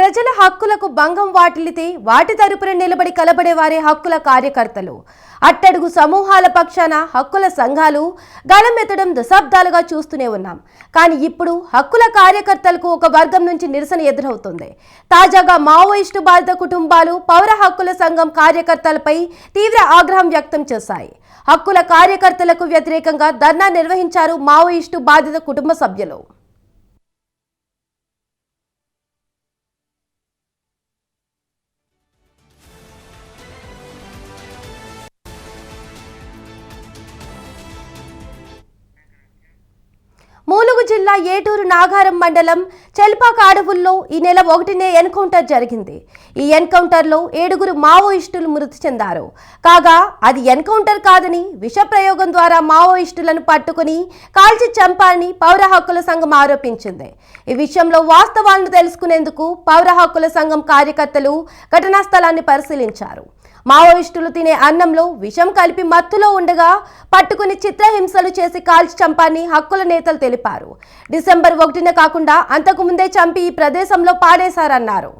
ప్రజల హక్కులకు భంగం వాటిల్లితే వాటి తరపున నిలబడి కలబడేవారే హక్కుల కార్యకర్తలు. అట్టడుగు సమూహాల పక్షాన హక్కుల సంఘాలు గళమెత్తడం దశాబ్దాలుగా చూస్తూనే ఉన్నాం. కానీ ఇప్పుడు హక్కుల కార్యకర్తలకు ఒక వర్గం నుంచి నిరసన ఎదురవుతుంది. తాజాగా మావోయిస్టు బాధిత కుటుంబాలు పౌర హక్కుల సంఘం కార్యకర్తలపై తీవ్ర ఆగ్రహం వ్యక్తం చేశాయి. హక్కుల కార్యకర్తలకు వ్యతిరేకంగా ధర్నా నిర్వహించారు మావోయిస్టు బాధిత కుటుంబ సభ్యులు. జిల్లా ఏటూరు నాగారం మండలం చెల్పాక అడవుల్లో ఈ నెల ఒకటినే ఎన్కౌంటర్ జరిగింది. ఈ ఎన్కౌంటర్లో ఏడుగురు మావోయిస్టులు మృతి చెందారు. కాగా అది ఎన్కౌంటర్ కాదని విష ప్రయోగం ద్వారా మావోయిస్టులను పట్టుకుని కాల్చి చంపాలని పౌర హక్కుల సంఘం ఆరోపించింది. ఈ విషయంలో వాస్తవాలను తెలుసుకునేందుకు పౌర హక్కుల సంఘం కార్యకర్తలు ఘటనా స్థలాన్ని పరిశీలించారు. మావోయిస్టులు తినే అన్నంలో విషం కలిపి మత్తులో ఉండగా పట్టుకుని చిత్రహింసలు చేసి కాల్చి చంపాని హక్కుల నేతలు తెలిపారు. డిసెంబర్ ఒకటిన కాకుండా అంతకు ముందే చంపి ఈ ప్రదేశంలో పాడేశారన్నారు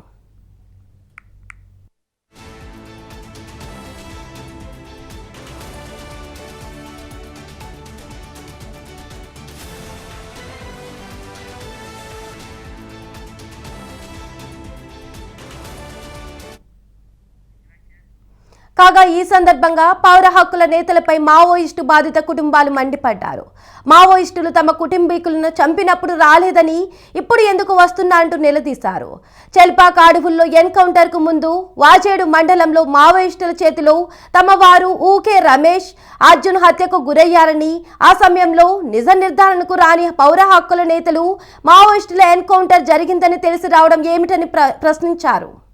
కాగా ఈ సందర్భంగా పౌర హక్కుల నేతలపై మావోయిస్టు బాధిత కుటుంబాలు మండిపడ్డారు. మావోయిస్టులు తమ కుటుంబీకులను చంపినప్పుడు రాలేదని ఇప్పుడు ఎందుకు వస్తున్నా అంటూ నిలదీశారు. చెల్పాక అడవుల్లో ఎన్కౌంటర్కు ముందు వాచేడు మండలంలో మావోయిస్టుల చేతిలో తమ వారు ఊకే రమేష్ అర్జున్ హత్యకు గురయ్యారని ఆ సమయంలో నిజ నిర్ధారణకు రాని పౌర హక్కుల నేతలు మావోయిస్టుల ఎన్కౌంటర్ జరిగిందని తెలిసి రావడం ఏమిటని ప్ర- ప్రశ్నించారు.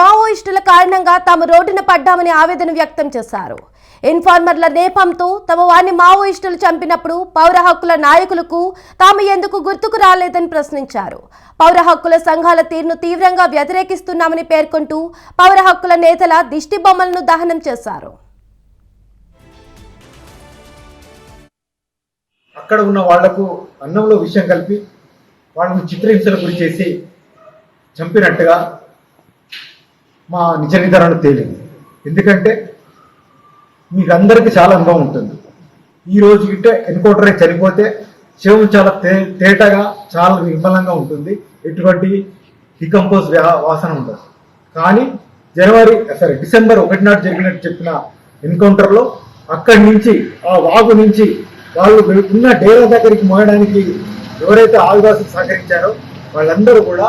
మావోయిస్టుల కారణంగా తాము రోడ్డున పడ్డామని ఆవేదన వ్యక్తం చేశారు. ఇన్ఫార్మర్ల నేపంతో తమ వారిని మావోయిస్టులు చంపినప్పుడు పౌర హక్కుల నాయకులకు తాము ఎందుకు గుర్తుకు రాలేదని ప్రశ్నించారు. పౌర హక్కుల సంఘాల తీరును తీవ్రంగా వ్యతిరేకిస్తున్నామని పేర్కొంటూ పౌర హక్కుల నేతల దిష్టి బొమ్మలను దహనం చేశారు. అక్కడ ఉన్న వాళ్ళకు అన్నంలో విషయం కలిపి వాళ్ళని చిత్రహింసలకు గురి చేసి చంపినట్టుగా మా నిజ నిర్ధారణ తేలింది. ఎందుకంటే మీకు అందరికీ చాలా అనుభవం ఉంటుంది. ఈ రోజు గిట్టే ఎన్కౌంటర్ చనిపోతే శవం చాలా తే తేటగా చాలా నిర్మలంగా ఉంటుంది. ఎటువంటి డికంపోజ్ వాసన ఉండదు. కానీ జనవరి సారీ డిసెంబర్ ఒకటి నాడు జరిగినట్టు చెప్పిన ఎన్కౌంటర్లో అక్కడి నుంచి ఆ వాగు నుంచి వాళ్ళు ఉన్న డేరా దగ్గరికి మోయడానికి ఎవరైతే ఆదివాసులు సహకరించారో వాళ్ళందరూ కూడా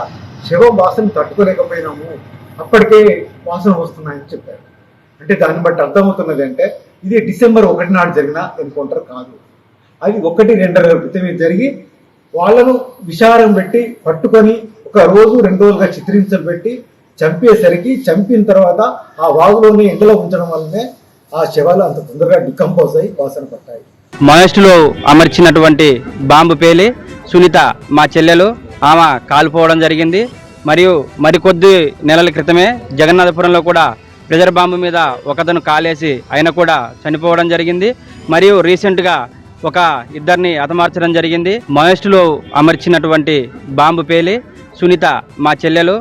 శవం వాసన తట్టుకోలేకపోయినాము. అప్పటికే వాసన వస్తున్నాయని చెప్పారు. అంటే దాన్ని బట్టి అర్థమవుతున్నది అంటే ఇది డిసెంబర్ ఒకటి నాడు జరిగిన ఎన్కౌంటర్ కాదు. అది ఒకటి రెండర క్రితమే జరిగి వాళ్ళను విచారం పెట్టి పట్టుకొని ఒక రోజు రెండు రోజులుగా చిత్రించలు పెట్టి చంపేసరికి చంపిన తర్వాత ఆ వాగులోనే ఎండలో ఉంచడం వల్లనే ఆ శవాలు అంత తొందరగా డికంపోజ్ అయ్యి వాసన పట్టాయి. మావోయిస్టులు అమర్చినటువంటి బాంబు పేలి సునీత మా చెల్లెలు ఆమె కాలిపోవడం జరిగింది. మరియు మరికొద్ది నెలల క్రితమే జగన్నాథపురంలో కూడా ప్రెజర్ బాంబు మీద ఒకతను కాలేసి ఆయన కూడా చనిపోవడం జరిగింది. మరియు రీసెంట్గా ఒక ఇద్దరిని హతమార్చడం జరిగింది. మావోయిస్టులు అమర్చినటువంటి బాంబు పేలి సునీత మా చెల్లెలు